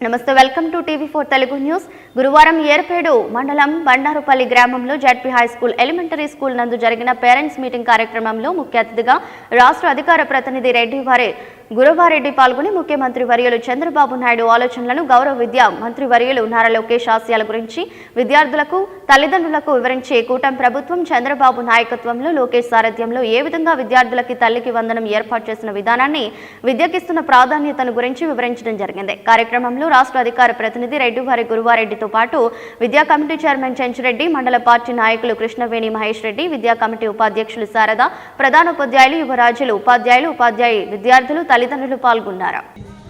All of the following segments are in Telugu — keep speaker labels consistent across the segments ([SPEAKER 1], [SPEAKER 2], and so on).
[SPEAKER 1] నమస్తే welcome to TV four Telugu news. గురువారం ఏర్పేడు మండలం బండారుపల్లి గ్రామంలో ZP high school elementary school నందు జరిగిన పేరెంట్స్ మీటింగ్ కార్యక్రమంలో ముఖ్య అతిథిగా రాష్ట్ర అధికార ప్రతినిధి రెడ్డి వారి గురవారెడ్డి పాల్గొని ముఖ్యమంత్రి వర్యులు చంద్రబాబు నాయుడు ఆలోచనలను గౌరవ విద్యా మంత్రి వర్యులు నారా లోకేష్ ఆశయాల గురించి విద్యార్థులకు తల్లిదండ్రులకు వివరించే కూటమి ప్రభుత్వం చంద్రబాబు నాయకత్వంలో లోకేష్ సారథ్యంలో ఏ విధంగా విద్యార్థులకి తల్లికి వందనం ఏర్పాటు చేసిన విధానాన్ని విద్యకిస్తున్న ప్రాధాన్యతను గురించి వివరించడం జరిగింది. కార్యక్రమంలో రాష్ట్ర అధికార ప్రతినిధి రెడ్డివారి గురువారెడ్డితో పాటు విద్యా కమిటీ చైర్మన్ చెంచురెడ్డి మండల పార్టీ నాయకులు కృష్ణవేణి మహేష్ రెడ్డి విద్యా కమిటీ ఉపాధ్యక్షులు శారద ప్రధాన ఉపాధ్యాయులు యువరాజులు ఉపాధ్యాయులు ఉపాధ్యాయ విద్యార్థులు తల్లిదండ్రులు పాల్గొన్నారు.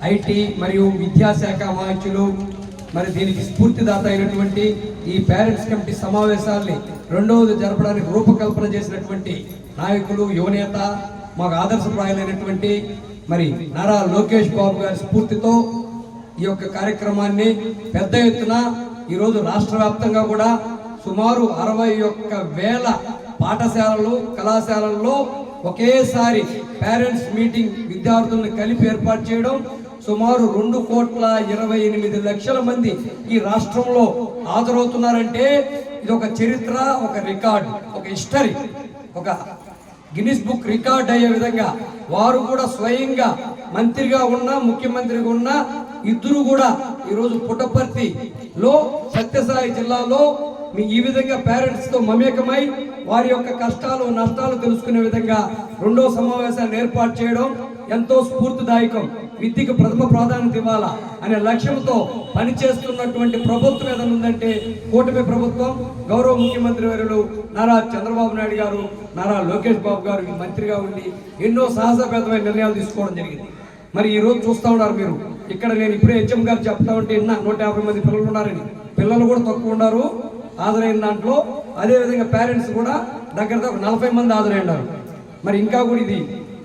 [SPEAKER 2] ఐటీ మరియు విద్యాశాఖ అమాయకులు మరి దీనికి స్ఫూర్తిదాత అయినటువంటి ఈ పేరెంట్స్ కమిటీ సమావేశాల్ని రెండవది జరపడానికి రూపకల్పన చేసినటువంటి నాయకులు యువనేత మాకు ఆదర్శప్రాయులైనటువంటి మరి నారా లోకేష్ బాబు గారి స్ఫూర్తితో ఈ యొక్క కార్యక్రమాన్ని పెద్ద ఎత్తున ఈరోజు రాష్ట్ర వ్యాప్తంగా కూడా సుమారు అరవై ఒక్క వేల పాఠశాలలు కళాశాలల్లో ఒకేసారి పేరెంట్స్ మీటింగ్ విద్యార్థులను కలిపి ఏర్పాటు చేయడం సుమారు రెండు కోట్ల ఇరవై ఎనిమిది లక్షల మంది ఈ రాష్ట్రంలో హాజరవుతున్నారంటే ఇది ఒక చరిత్ర ఒక రికార్డ్ ఒక హిస్టరీ ఒక గిన్నిస్ బుక్ రికార్డ్ అయ్యే విధంగా వారు కూడా స్వయంగా మంత్రిగా ఉన్న ముఖ్యమంత్రిగా ఉన్న ఇద్దరు కూడా ఈరోజు పుట్టపర్తిలో సత్యసాయి జిల్లాలో మీ ఈ విధంగా పేరెంట్స్తో మమేకమై వారి యొక్క కష్టాలు నష్టాలు తెలుసుకునే విధంగా రెండో సమావేశాన్ని ఏర్పాటు చేయడం ఎంతో స్ఫూర్తిదాయకం. విద్యకు ప్రథమ ప్రాధాన్యత ఇవ్వాలా అనే లక్ష్యంతో పనిచేస్తున్నటువంటి ప్రభుత్వం ఏదైనా ఉందంటే కూటమి ప్రభుత్వం గౌరవ ముఖ్యమంత్రి వర్యులు నారా చంద్రబాబు నాయుడు గారు నారా లోకేష్ బాబు గారు మంత్రిగా ఉండి ఎన్నో సాహసపేతమైన నిర్ణయాలు తీసుకోవడం జరిగింది. మరి ఈరోజు చూస్తూ చూస్తా ఉన్నారు మీరు. ఇక్కడ నేను ఇప్పుడే హెచ్ఎం గారు చెప్తా ఉంటే ఇన్న నూట యాభై మంది పిల్లలు ఉన్నారని. పిల్లలు కూడా తక్కువ ఉన్నారు హాజరైన దాంట్లో. అదేవిధంగా పేరెంట్స్ కూడా దగ్గర దగ్గర నలభై మంది హాజరైనారు. మరి ఇంకా కూడా ఇది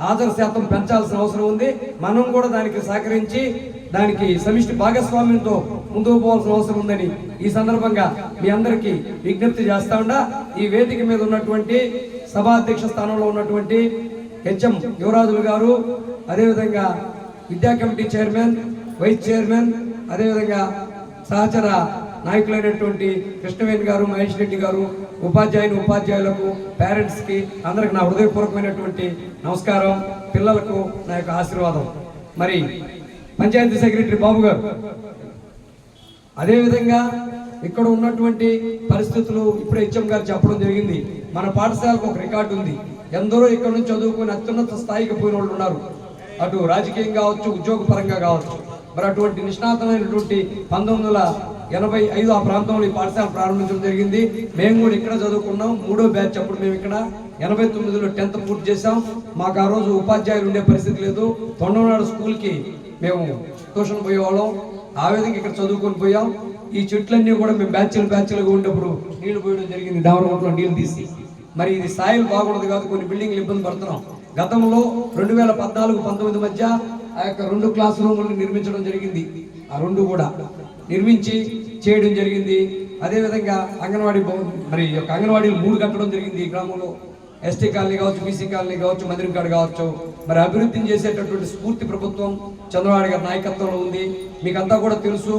[SPEAKER 2] హాజరు శాతం పెంచాల్సిన అవసరం ఉంది. మనం కూడా దానికి సహకరించి దానికి సమిష్టి భాగస్వామ్యంతో ముందుకు పోవాల్సిన అవసరం ఉందని ఈ సందర్భంగా మీ అందరికీ విజ్ఞప్తి చేస్తా ఉండా. ఈ వేదిక మీద ఉన్నటువంటి సభాధ్యక్ష స్థానంలో ఉన్నటువంటి హెచ్ఎం యువరాజులు గారు అదేవిధంగా విద్యా కమిటీ చైర్మన్ వైస్ చైర్మన్ అదేవిధంగా సహచర నాయకులైనటువంటి కృష్ణవేణి గారు మహేష్ రెడ్డి గారు ఉపాధ్యాయుని ఉపాధ్యాయులకు పేరెంట్స్కి అందరికి నా హృదయపూర్వకమైనటువంటి నమస్కారం. పిల్లలకు నా యొక్క ఆశీర్వాదం. మరి పంచాయతీ సెక్రటరీ బాబు గారు అదేవిధంగా ఇక్కడ ఉన్నటువంటి పరిస్థితులు ఇప్పుడే హెచ్ఎం గారు చెప్పడం జరిగింది. మన పాఠశాలకు ఒక రికార్డు ఉంది. ఎందరో ఇక్కడ నుంచి చదువుకుని అత్యున్నత స్థాయికి పోయిన వాళ్ళు ఉన్నారు. అటు రాజకీయం కావచ్చు ఉద్యోగపరంగా కావచ్చు. మరి అటువంటి నిష్ణాతమైనటువంటి పంతొమ్మిది వందల ఎనభై ఐదు ఆ ప్రాంతంలో ఈ పాఠశాల ప్రారంభించడం జరిగింది. మేము కూడా ఇక్కడ చదువుకున్నాం. మూడో బ్యాచ్ అప్పుడు మేము ఇక్కడ. ఎనభై తొమ్మిదిలో టెన్త్ పూర్తి చేసాం మాకు ఆ రోజు ఉపాధ్యాయులు ఉండే పరిస్థితి లేదు. తొండనాడు స్కూల్కి మేము ట్యూషన్ పోయేవాళ్ళం. ఆ విధంగా ఇక్కడ చదువుకొని పోయాం. ఈ చెట్లన్నీ కూడా మేము బ్యాచ్లు బ్యాచ్లుగా ఉండేప్పుడు నీళ్ళు పోయడం జరిగింది. దావరగొట్లో నీళ్ళు తీసి. మరి ఇది స్థాయిలు బాగుండదు కాదు కొన్ని బిల్డింగ్లు ఇబ్బంది పడుతున్నాం. గతంలో రెండు వేల పద్నాలుగు పంతొమ్మిది మధ్య ఆ యొక్క రెండు క్లాస్ రూములను నిర్మించడం జరిగింది. ఆ రెండు కూడా. నిర్మించి చేయడం జరిగింది. అదేవిధంగా అంగన్వాడీ భవన్ మరి యొక్క అంగన్వాడీలు మూడు కట్టడం జరిగింది ఈ గ్రామంలో. ఎస్టీ కాలనీ కావచ్చు బీసీ కాలనీ కావచ్చు మందిరంకాడు కావచ్చు. మరి అభివృద్ధిని చేసేటటువంటి స్ఫూర్తి ప్రభుత్వం చంద్రబాబు గారి నాయకత్వంలో ఉంది. మీకంతా కూడా తెలుసు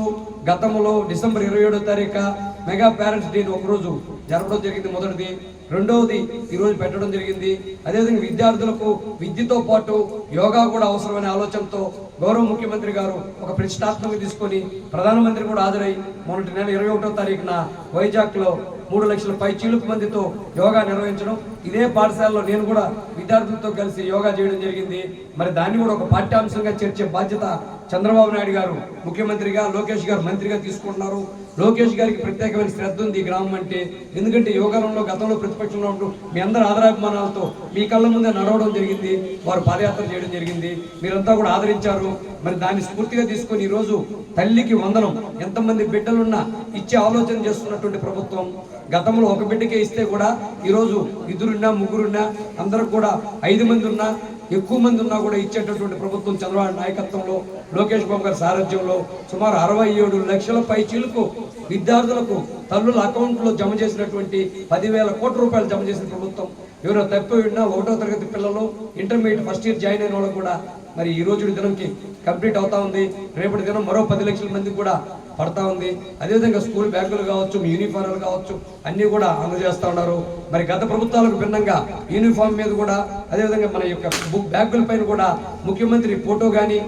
[SPEAKER 2] గతంలో డిసెంబర్ ఇరవై ఏడో తారీఖు మెగా పేరెంట్స్ డేని ఒకరోజు జరపడం జరిగింది మొదటిది. రెండవది ఈరోజు పెట్టడం జరిగింది. అదేవిధంగా విద్యార్థులకు విద్యతో పాటు యోగా కూడా అవసరమనే ఆలోచనతో గౌరవ ముఖ్యమంత్రి గారు ఒక ప్రతిష్టాత్మక తీసుకొని ప్రధానమంత్రి కూడా హాజరై మొన్నటి నెల ఇరవై ఒకటో తారీఖున వైజాగ్లో మూడు లక్షల పై చీలుకు మందితో యోగా నిర్వహించడం. ఇదే పాఠశాలలో నేను కూడా విద్యార్థులతో కలిసి యోగా చేయడం జరిగింది. మరి దాన్ని కూడా ఒక పాఠ్యాంశంగా చేర్చే బాధ్యత చంద్రబాబు నాయుడు గారు ముఖ్యమంత్రిగా లోకేష్ గారు మంత్రిగా తీసుకుంటున్నారు. లోకేష్ గారికి ప్రత్యేకమైన శ్రద్ధ ఉంది ఈ గ్రామం అంటే. ఎందుకంటే యోగాలంలో గతంలో ప్రతిపక్షంలో ఉంటూ మీ అందరి ఆదరాభిమానాలతో మీ కళ్ళ ముందే నడవడం జరిగింది. వారు పాదయాత్ర చేయడం జరిగింది. మీరంతా కూడా ఆదరించారు. మరి దాన్ని స్ఫూర్తిగా తీసుకొని ఈరోజు తల్లికి వందనం ఎంతమంది బిడ్డలున్నా ఇచ్చే ఆలోచన చేస్తున్నటువంటి ప్రభుత్వం. గతంలో ఒక బిడ్డకే ఇస్తే కూడా ఈరోజు ఇద్దరున్నా ముగ్గురున్నా అందరూ కూడా ఐదు మంది ఉన్నా ఎక్కువ మంది ఉన్నా కూడా ఇచ్చేటటువంటి ప్రభుత్వం చంద్రబాబు నాయకత్వంలో లోకేష్ బాబు గారి సారథ్యంలో సుమారు అరవై ఏడు లక్షల పై చిలుకు విద్యార్థులకు తల్లుల అకౌంట్లో జమ చేసినటువంటి పదివేల కోట్ల రూపాయలు జమ చేసిన ప్రభుత్వం. ఎవరో తప్పి ఉన్నా ఒకటో తరగతి పిల్లలు ఇంటర్మీడియట్ ఫస్ట్ ఇయర్ జాయిన్ అయిన వాళ్ళకు కూడా మరి ఈ రోజు దినంకి కంప్లీట్ అవుతా ఉంది. రేపటి దినం మరో పది లక్షల మంది కూడా పడతా ఉంది. అదేవిధంగా స్కూల్ బ్యాగులు కావచ్చు యూనిఫామ్లు కావచ్చు అన్నీ కూడా అందజేస్తూ ఉన్నారు. మరి గత ప్రభుత్వాలకు భిన్నంగా యూనిఫామ్ మీద కూడా అదేవిధంగా మన యొక్క బుక్ బ్యాగుల పైన కూడా ముఖ్యమంత్రి ఫోటో కానీ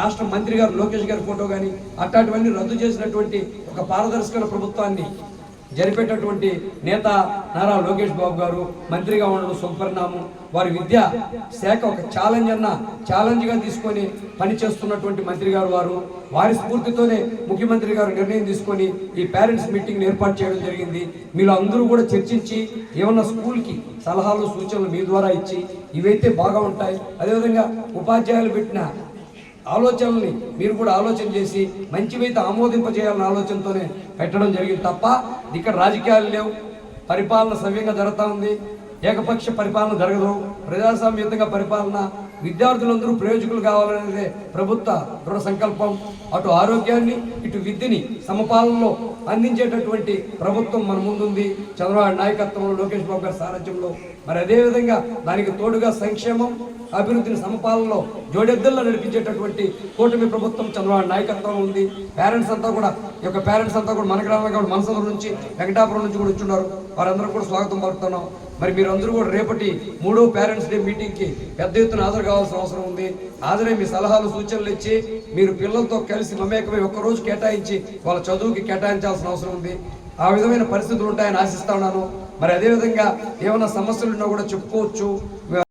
[SPEAKER 2] రాష్ట్ర మంత్రి గారు లోకేష్ గారి ఫోటో కానీ అట్లాంటివన్నీ రద్దు చేసినటువంటి ఒక పారదర్శక ప్రభుత్వాన్ని జరిపేటటువంటి నేత నారా లోకేష్ బాబు గారు మంత్రిగా ఉండడం శుభపరిణామం వారి విద్య శాఖ ఒక ఛాలెంజ్ అన్న ఛాలెంజ్గా తీసుకొని పనిచేస్తున్నటువంటి మంత్రి గారు వారు. వారి స్ఫూర్తితోనే ముఖ్యమంత్రి గారు నిర్ణయం తీసుకొని ఈ పేరెంట్స్ మీటింగ్ ఏర్పాటు చేయడం జరిగింది. మీరు అందరూ కూడా చర్చించి ఏమన్నా స్కూల్కి సలహాలు సూచనలు మీ ద్వారా ఇచ్చి ఇవైతే బాగా ఉంటాయి. అదేవిధంగా ఉపాధ్యాయులు పెట్టిన ఆలోచనల్ని మీరు కూడా ఆలోచన చేసి మంచివైతే ఆమోదింపజేయాలన్న ఆలోచనతోనే పెట్టడం జరిగింది తప్ప ఇక్కడ రాజకీయాలు లేవు. పరిపాలన సవ్యంగా జరుగుతూ ఉంది. ఏకపక్ష పరిపాలన జరగదు. ప్రజాస్వామ్యతంగా పరిపాలన విద్యార్థులందరూ ప్రయోజకులు కావాలనేదే ప్రభుత్వ దృఢ సంకల్పం. అటు ఆరోగ్యాన్ని ఇటు విద్యని సమపాలనలో అందించేటటువంటి ప్రభుత్వం మన ముందుంది. చంద్రబాబు నాయకత్వంలో లోకేష్ బాబు గారి సారథ్యంలో మరి అదేవిధంగా దానికి తోడుగా సంక్షేమం అభివృద్ధిని సమపాలనలో జోడెద్దల్లో నడిపించేటటువంటి కూటమి ప్రభుత్వం చంద్రబాబు నాయకత్వం ఉంది. పేరెంట్స్ అంతా కూడా ఈ యొక్క పేరెంట్స్ అంతా కూడా మన గ్రామం కాబట్టి మనసంద్రం నుంచి వెంకటాపురం నుంచి కూడా వచ్చున్నారు. వారందరూ కూడా స్వాగతం పలుకుతున్నాం. మరి మీరందరూ కూడా రేపటి మూడో పేరెంట్స్ డే మీటింగ్కి పెద్ద ఎత్తున హాజరు కావాల్సిన అవసరం ఉంది. హాజరై మీ సలహాలు సూచనలు ఇచ్చి మీరు పిల్లలతో కలిసి మమేకమై ఒక్క రోజు కేటాయించి వాళ్ళ చదువుకి కేటాయించాల్సిన అవసరం ఉంది. ఆ విధమైన పరిస్థితులు ఉంటాయని ఆశిస్తా ఉన్నాను. మరి అదేవిధంగా ఏమైనా సమస్యలు ఉన్నా కూడా చెప్పుకోవచ్చు.